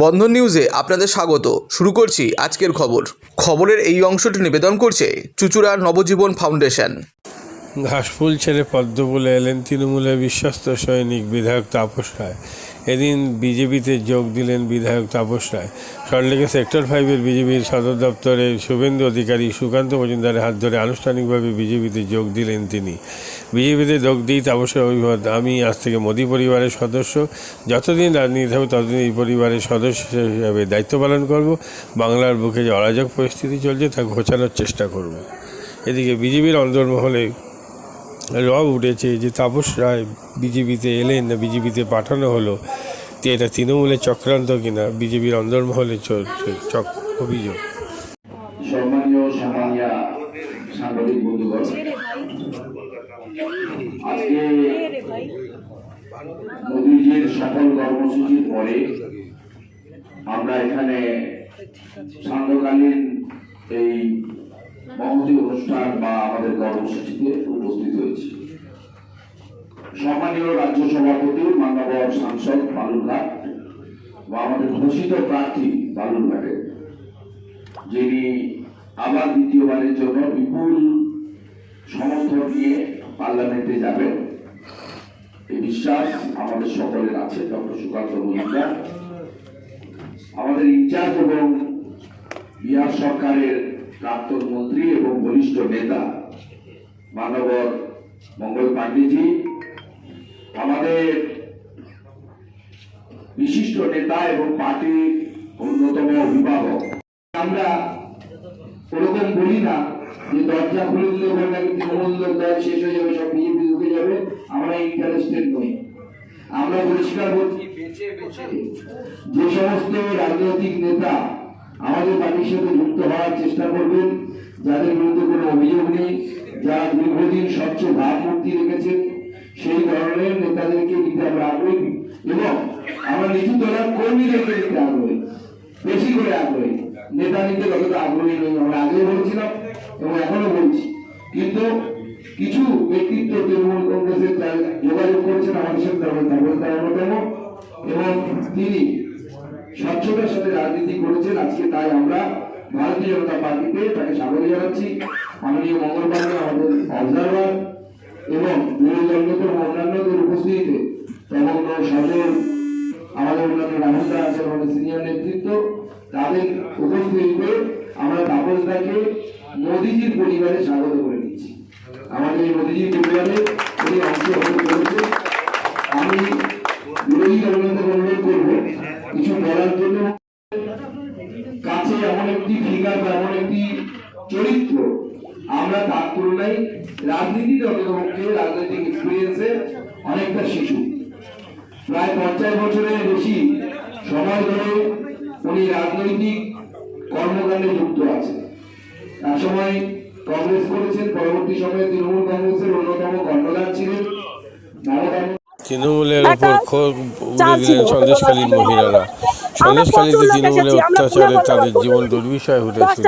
বন্ধন নিউজে আপনাদের স্বাগত। শুরু করছি আজকের খবর। খবরের এই অংশটি নিবেদন করছে চুচুড়ার নবজীবন ফাউন্ডেশন। ঘাসফুল ছেড়ে পদ্ম বলে এলেন তৃণমূলের বিশ্বস্ত সৈনিক বিধায়ক তাপস রায়। এদিন বিজেপিতে যোগ দিলেন বিধায়ক তাপস রায়। সল্টলেকের সেক্টর ফাইভের বিজেপির সদর দপ্তরে শুভেন্দু অধিকারী সুকান্ত মজুমদারের হাত ধরে আনুষ্ঠানিকভাবে বিজেপিতে যোগ দিলেন তিনি। বিজেপিতে যোগ দিই তাপসের অভিমত আমি, আজ থেকে মোদী পরিবারের সদস্য। যতদিন রাজনীতি হবে ততদিন এই পরিবারের সদস্য হিসাবে দায়িত্ব পালন করব। বাংলার বুকে যে অরাজক পরিস্থিতি চলছে, তা ঘোচানোর চেষ্টা করব। এদিকে বিজেপির অন্দরমহলে রব উঠেছে যে তাপস রায় বিজেপিতে এলেন না বিজেপিতে পাঠানো হলো, তো এটা তৃণমূলের চক্রান্ত কিনা? বিজেপির অন্দরমহলে চক অভিযোগ। মোদীজির কর্মসূচির পরে আমরা এখানে সান্ধ্যকালীন এই মহতী অনুষ্ঠান বা আমাদের কর্মসূচিতে উপস্থিত হয়েছি। সম্মানীয় রাজ্য সভাপতি মান্যবর সাংসদ বালুরঘাট বা আমাদের ঘোষিত প্রার্থী বালুরঘাটের যিনি আবার দ্বিতীয়বারের জন্য বিপুল সমর্থন নিয়ে পার্লামেন্টে যাবেন। এই বিশ্বাস আমাদের সকলের আছে, ডক্টর সুকান্ত মজুমদার। আমাদের ইনচার্জ এবং বিহার সরকারের প্রাক্তন মন্ত্রী এবং বরিষ্ঠ নেতা মানবর মঙ্গল পাণ্ডেজি। আমাদের বিশিষ্ট নেতা এবং পার্টির অন্যতম অভিভাবক। আমরা ওরকম বলি না যে দরজা খুলে দিলে ওখানে নাকি তৃণমূল দল শেষ হয়ে যাবে, সব বিজেপি ঢুকে যাবে। আমরা ইন্টারেস্টেড নই। আমরা পরিষ্কার বলছি যে সমস্ত রাজনৈতিক নেতা আমাদের পার্টির সাথে যুক্ত হওয়ার চেষ্টা করবেন। যাদের বিরুদ্ধে কোনো অভিযোগ নেই যারা দীর্ঘদিন স্বচ্ছ ভাবমূর্তি রেখেছেন, সেই ধরনের নেতাদেরকে নিতে আমরা আগ্রহী। এবং আমরা নিচু তলার কর্মীদেরকে নিতে আগ্রহী। বেশি করে আগ্রহী। নেতা নিতে ততটা আগ্রহী নই আমরা আগে বলছিলাম এবং এখনও বলছি। কিন্তু কিছু ব্যক্তিত্ব তৃণমূল কংগ্রেসের যোগাযোগ করেছেন আমাদের সাথে তার অন্যতম। এবং তিনি স্বচ্ছতার সাথে রাজনীতি করেছেন। আজকে তাই আমরা ভারতীয় জনতা পার্টিতে তাকে স্বাগত জানাচ্ছি। মাননীয় মঙ্গল পাণ্ডে আমাদের অবজারভার এবং অন্যতম অন্যান্যদের উপস্থিতিতে। তখন সজল আমাদের অন্যান্য রাহুল দা আছেন আমাদের সিনিয়র নেতৃত্ব, তাদের উপস্থিতিতে আমরা তাপসদাকে মোদিজির পরিবারে স্বাগত করে নিচ্ছি। আমাদের এই মোদিজির পরিবারে উনি অংশগ্রহণ করেছে আমি বিরোধী দলনেতাকে অনুরোধ করব, কিছু বলার জন্য। কাছে এমন একটি ফিগার বা এমন একটি চরিত্র তার তুলনায় অন্ততপক্ষে রাজনৈতিক এক্সপিরিয়েন্সে অনেকটা শিশু। প্রায় পঞ্চাশ বছরের বেশি সময় ধরে উনি রাজনৈতিক কর্মকাণ্ডে যুক্ত আছে এক সময় কংগ্রেস করেছেন পরবর্তী সময়ে তৃণমূল কংগ্রেসের অন্যতম কর্ণধার ছিলেন। তৃণমূলের ওপর ক্ষোভ উড়ে দিলেন সন্দেশখালীর মহিলারা। তৃণমূলের অত্যাচারে তাদের জীবন দুর্বিষয় উঠেছিল।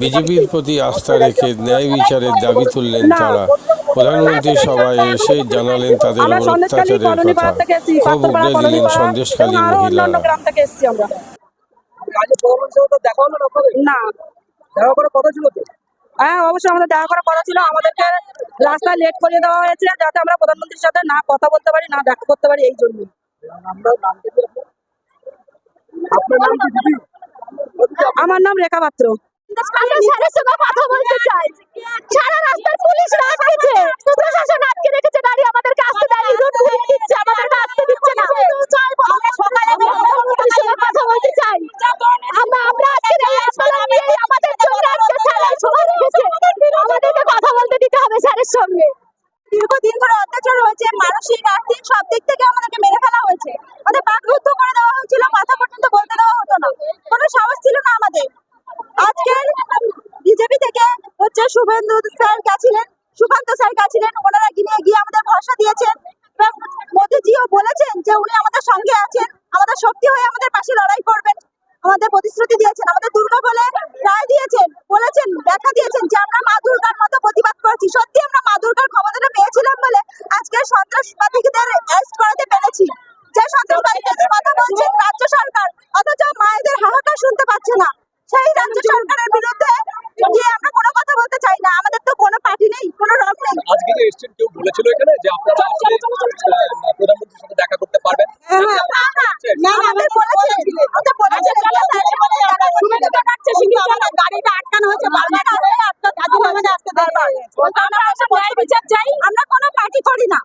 বিজেপির প্রতি আস্থা রেখে ন্যায় বিচারের দাবি তুললেন তারা। প্রধানমন্ত্রী সভায় এসে জানালেন তাদের আমরা উপর অত্যাচারের কথা। পাত্রপাড়া উগড়ে দিলেন অন্যান্য মহিলারা না না। দেখা করার কথা ছিল তো? হ্যাঁ অবশ্যই আমাদের দেখা করার কথা ছিল। আমাদেরকে রাস্তায় লেট করিয়ে দেওয়া হয়েছে যাতে আমরা প্রধানমন্ত্রীর সাথে না কথা বলতে পারি না দেখা করতে পারি এই জন্য আমরা নাম কি আপনার? আপনার নাম কি দিদি আমার নাম রেখা পাত্র। স্যারের সঙ্গে কথা বলতে চাই। সারা রাস্তায় পুলিশ আটকেছে প্রশাসন আটকে রেখেছে গাড়ি আমাদেরকে আসতে দেয়নি রুট ঘুরিয়ে দিচ্ছে আমাদেরকে আসতে দিচ্ছে না। আমরা সকালে প্রধানমন্ত্রীর সঙ্গে কথা বলতে চাই। আমরা আমরা আজকে এই আন্দোলন নিয়েই আমাদের জন্য আজকে স্যারের সভা রেখেছে আমাদেরকে কথা বলতে দিতে হবে স্যারের সঙ্গে। দীর্ঘদিন ধরে অত্যাচার হয়েছে মানসিক আর্থিক সব শুভেন্দু স্যার গেছিলেন সুকান্ত স্যার গেছিলেন ওনারা গিয়ে গিয়ে আমাদের ভরসা দিয়েছেন। এবং মোদিজিও বলেছেন যে উনি আমাদের সঙ্গে আছেন, আমাদের শক্তি হয়ে আমাদের পাশে লড়াই করবেন। আমাদের প্রতিশ্রুতি দিয়েছেন, আমাদের দুর্গা বলে রায় দিয়েছেন, বলেছেন দেখা দিয়েছেন যে আমরা মা দুর্গার মতো প্রতিবাদ করছি। সত্যি আমরা মা দুর্গার ক্ষমতাটা পেয়েছিলাম বলে আজকে সন্ত্রাসবাদীদের অ্যারেস্ট করাতে পেরেছি। যে সন্ত্রাসবাদীদের কথা বলছেন রাজ্য সরকার, অথচ মায়েদের হাহাকার শুনতে পাচ্ছে না। সেই রাজ্য সরকারের বিরুদ্ধে কোনো কথা বলতে চাই না আমাদের তো কোনো পার্টি নেই কোনো রং নেই। আমাদের গাড়িটা আটকানো হয়েছে বারবার আসলে আমরা কোনো পার্টি করি না।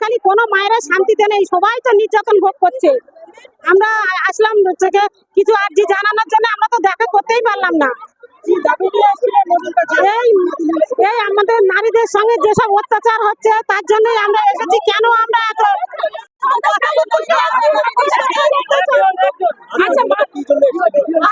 খালি কোনো মায়েরা শান্তিতে নেই সবাই তো নির্যাতন ভোগ করছে। আমরা আসলাম থেকে কিছু আর্জি জানানোর জন্য আমরা তো দেখা করতেই পারলাম না। এই আমাদের নারীদের সঙ্গে যেসব অত্যাচার হচ্ছে তার আমরা এসেছি। কেন আমরা এত আচ্ছা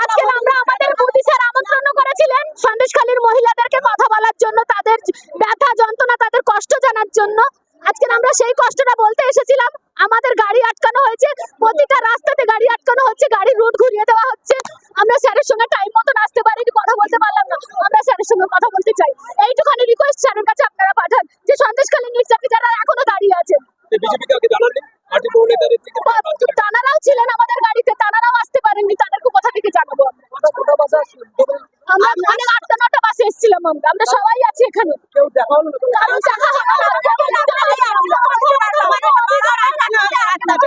আজকে আমরা আমাদের মোদি স্যার আমন্ত্রণ করেছিলেন সন্দেশখালীর মহিলাদেরকে কথা বলার জন্য তাদের ব্যথা যন্ত্রণা তাদের কষ্ট জানার জন্য। আজকে আমরা সেই কষ্টটা বলতে এসেছিলাম। আমাদের গাড়ি আটকানো হয়েছে, প্রতিটা রাস্তাতে গাড়ি আটকানো হচ্ছে, গাড়ির রুট ঘুরিয়ে দেওয়া হচ্ছে। আমরা স্যারের সঙ্গে টাইম মতন আসতে পারিনি কথা বলতে পারলাম না আমরা স্যারের সঙ্গে কথা বলতে চাই এইটুখানি রিকোয়েস্ট স্যারের কাছে আপনারা পাঠান যে সন্দেশখালী নির্যাতী যারা এখনও দাঁড়িয়ে আছেন বিজেপিকে আগে জানাননি পার্টি নেতাদের থেকে তানারাও ছিলেন আমাদের গাড়িতে তানারাও আসতে পারেননি তাদেরকে কোথা থেকে জানাব আমরা আমরা অনেক আটটা নটা বাসে এসেছিলাম আমরা আমরা সবাই আছি এখানে কেউ দেখা হলো না তো? কারণ দেখা হলো না।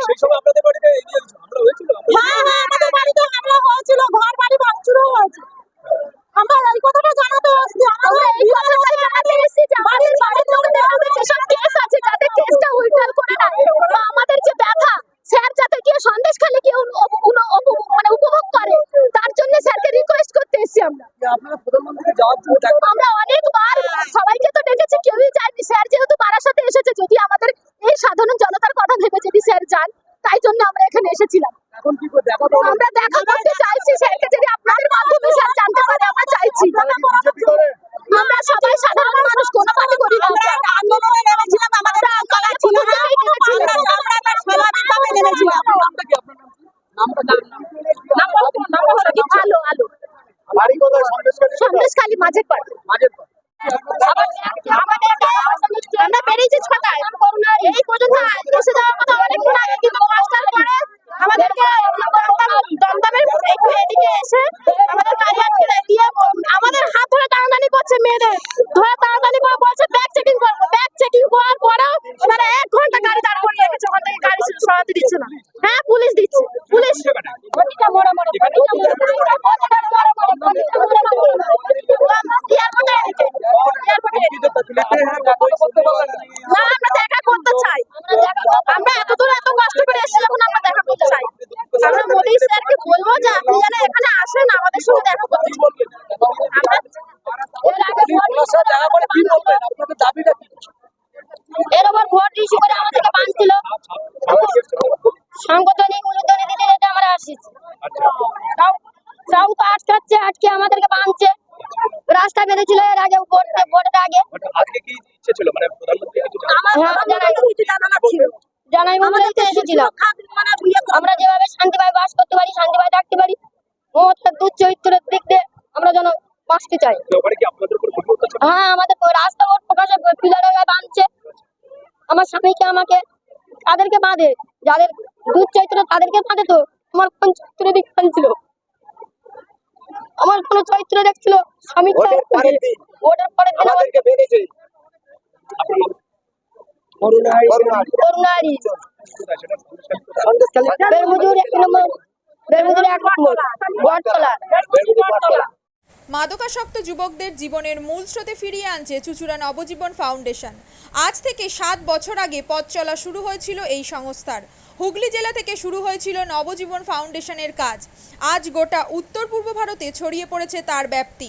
সেই সময় আপনাদের বাড়িতে এগিয়ে হামলা হয়েছিল হ্যাঁ, হ্যাঁ, আমাদের বাড়িতে হামলা হয়েছিল, ঘর বাড়ি ভাঙচুরও হয়েছে। আমরা এই কথাটা জানাতে এসেছি, আমরা এই কথাটাই জানাতে এসেছি যে আমাদের বাড়ির লোকদের উপরে যেসব কেস আছে, যাতে কেসটা উইথড্রল করে নেয়, বা আমাদের যে ব্যথা, স্যার যাতে গিয়ে সন্দেশখালী গিয়ে উন- উপ- উন- উপ- মানে উপভোগ করে, তার জন্য স্যারকে রিকোয়েস্ট করতে এসেছি আমরা। আপনারা প্রধানমন্ত্রীকে যাওয়ার জন্য দেখা আমরা অনেকবার সবাইকে তো ডেকেছি কেউই যায়নি স্যার যেহেতু বারাসাতে এসেছে যদি আমাদের এই সাধারণ জনতার কথা ভেবে যদি স্যার যান তাই জন্য আমরা এখানে এসেছিলাম এখন কি করে দেখা পাবো আমরা দেখা করতে চাইছি স্যারকে যদি আপনাদের মাধ্যমে স্যার জানতে পারে আমরা চাইছি বিজেপি করে আমরা সবাই সাধারণ মানুষ কোনো পার্টি করি না আমরা আন্দোলনে নেমেছিলাম আমাদের কলা ছিল না আমরা স্বাভাবিকভাবে নেমেছিলাম নামটা কি আপনার নাম কি? নামটা নাম বলো তোমার নামটা বলো কি আলো আলো বাড়ি কোথায় সন্দেশখালী সন্দেশখালী মাঝের পাড়। আমরা বেরিয়েছি ছটায়। এই পর্যন্ত এসে যাওয়ার কথা অনেকক্ষণ আগে কিন্তু পাঁচটার পরে আমাদেরকে দমদমের এদিকে এসে আমাদের গাড়ি আটকে দিয়ে আমাদের হাত ধরে টানাটানি করছে মেয়েদের। ধরে টানাটানি করে বলছে ব্যাগ চেকিং করব। ব্যাগ চেকিং করার পরেও এবারে এক ঘণ্টা গাড়ি দাঁড় করিয়ে রেখেছে। ওখান থেকে গাড়ি সরাতে দিচ্ছে না। হ্যাঁ পুলিশ দিচ্ছে। পুলিশ গতিটা বড়। দেখা করতে চাই আমরা এত দূর এত কষ্ট করে আমরা দেখা করতে চাই আমরা বলব যে আপনি যেন এখানে আসেন আমাদের সঙ্গে দেখা ভোট ইস্যু করে আমাদেরকে বাঁধছিল আমরা আটকাচ্ছে আটকে আমাদেরকে বাঁধছে রাস্তা বেঁধেছিল এর আগে ভোট ভোটের আগে। আজকে কি ইচ্ছে ছিল? মানে প্রধানমন্ত্রী কিছু আমার জানাই এসেছিলাম আমরা যেভাবে শান্তিভাবে বাস করতে পারি শান্তিভাবে থাকতে পারি মমতার দুধ চরিত্রের দিক দিয়ে আমরা যেন বাঁচতে চাই। হ্যাঁ আমাদের তো রাস্তা ওর প্রকাশে পিলারে বাঁধছে। আমার স্বামীকে আমাকে তাদেরকে বাঁধে। যাদের দুধ চরিত্র তাদেরকে বাঁধে তো। আমার কোন চরিত্র দিক ছিল আমার কোন চরিত্র দেখছিল? দিন। ওটার পরের দিন আমাদেরকে বেঁধেছে করুণারি। বেরমুজুর এক নম্বর বেরমুজুর এক নম্বর। বটতলা। বটতলা। মাদকাসক্ত যুবকদের জীবনের মূল স্রোতে ফিরিয়ে আনছে চুচুড়া নবজীবন ফাউন্ডেশন। আজ থেকে সাত বছর আগে পথ চলা শুরু হয়েছিল এই সংস্থার। হুগলি জেলা থেকে শুরু হয়েছিল নবজীবন ফাউন্ডেশনের কাজ। আজ গোটা উত্তর পূর্ব ভারতে ছড়িয়ে পড়েছে তার ব্যাপ্তি।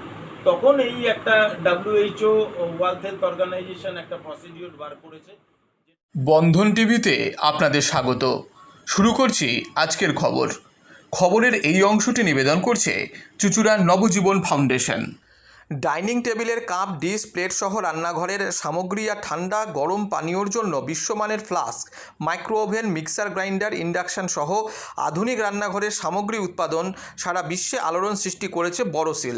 তখন এই একটা ডাব্লিউএইচও ওয়ার্ল্ড হেলথ অর্গানাইজেশন একটা প্রসিডিওর বার করেছে। বন্ধন টিভিতে আপনাদের স্বাগত। শুরু করছি আজকের খবর। খবরের এই অংশটি নিবেদন করছে চুচুড়া নবজীবন ফাউন্ডেশন। ডাইনিং টেবিলের কাপ ডিশ প্লেট সহ রান্নাঘরের সামগ্রী আর ঠান্ডা গরম পানীয়র জন্য বিশ্বমানের flask micro oven mixer grinder induction সহ আধুনিক রান্নাঘরের সামগ্রী উৎপাদন সারা বিশ্বে আলোড়ন সৃষ্টি করেছে বড়সিল